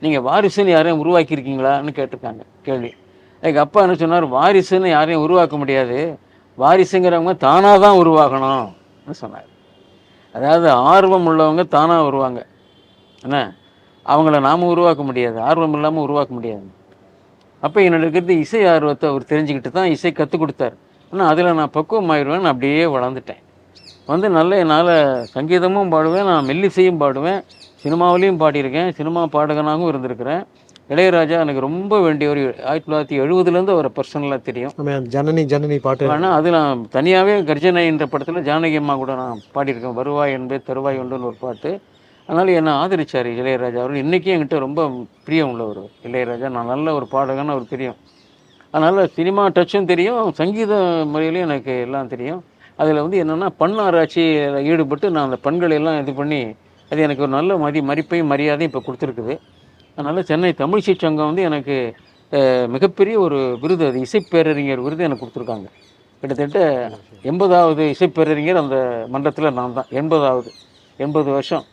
நீங்கள் வாரிசுன்னு யாரையும் உருவாக்கியிருக்கீங்களான்னு கேட்டிருக்காங்க. கேள்வி. எங்கள் அப்பா என்ன சொன்னார்? வாரிசுன்னு யாரையும் உருவாக்க முடியாது. வாரிசுங்கிறவங்க தானாக தான் உருவாகணும்னு சொன்னார். அதாவது ஆர்வம் உள்ளவங்க தானாக வருவாங்க. என்ன? அவங்கள நாம் உருவாக்க முடியாது. ஆர்வம் இல்லாமல் உருவாக்க முடியாது. அப்போ என்னோட இருக்கிறது இசை ஆர்வத்தை அவர் தெரிஞ்சுக்கிட்டு தான் இசை கற்றுக் கொடுத்தாரு. ஆனால் அதில் நான் பக்குவம் ஆயிடுவேன் அப்படியே வளர்ந்துட்டேன். வந்து நல்ல என்னால் சங்கீதமும் பாடுவேன் நான் மெல்லிசையும் பாடுவேன். சினிமாவிலையும் பாடியிருக்கேன். சினிமா பாடகனாகவும் இருந்திருக்கிறேன். இளையராஜா எனக்கு ரொம்ப வேண்டிய ஒரு ஆயிரத்தி தொள்ளாயிரத்தி எழுபதுலேருந்து அவரை பர்சனலாக தெரியும். ஜனனி ஜனனி பாட்டு. ஆனால் அது நான் தனியாகவே கர்ஜனை என்ற படத்தில் ஜானகி அம்மா கூட நான் பாடியிருக்கேன். வருவாய் என்பே தருவாய் ஒன்றுன்னு ஒரு பாட்டு. அதனால் என்னை ஆதரிச்சார் இளையராஜா அவர்கள். இன்றைக்கும் என்கிட்ட ரொம்ப பிரியம் உள்ளவர். இளையராஜா நான் நல்ல ஒரு பாடகன்னு அவர் தெரியும் அதனால் சினிமா டச்சும் தெரியும். சங்கீத முறையிலையும் எனக்கு எல்லாம் தெரியும். அதில் வந்து என்னென்னா பண் ஆராய்ச்சியில் ஈடுபட்டு நான் அந்த பண்களை எல்லாம் இது பண்ணி அது எனக்கு ஒரு நல்ல மதி மதிப்பையும் மரியாதையும் இப்போ கொடுத்துருக்குது. அதனால் சென்னை தமிழ்ச்சி சங்கம் வந்து எனக்கு மிகப்பெரிய ஒரு விருது. அது இசைப்பேரறிஞர் விருது எனக்கு கொடுத்துருக்காங்க. கிட்டத்தட்ட எண்பதாவது இசைப்பேரறிஞர் அந்த மன்றத்தில் நான் தான். எண்பதாவது எண்பது வருஷம்.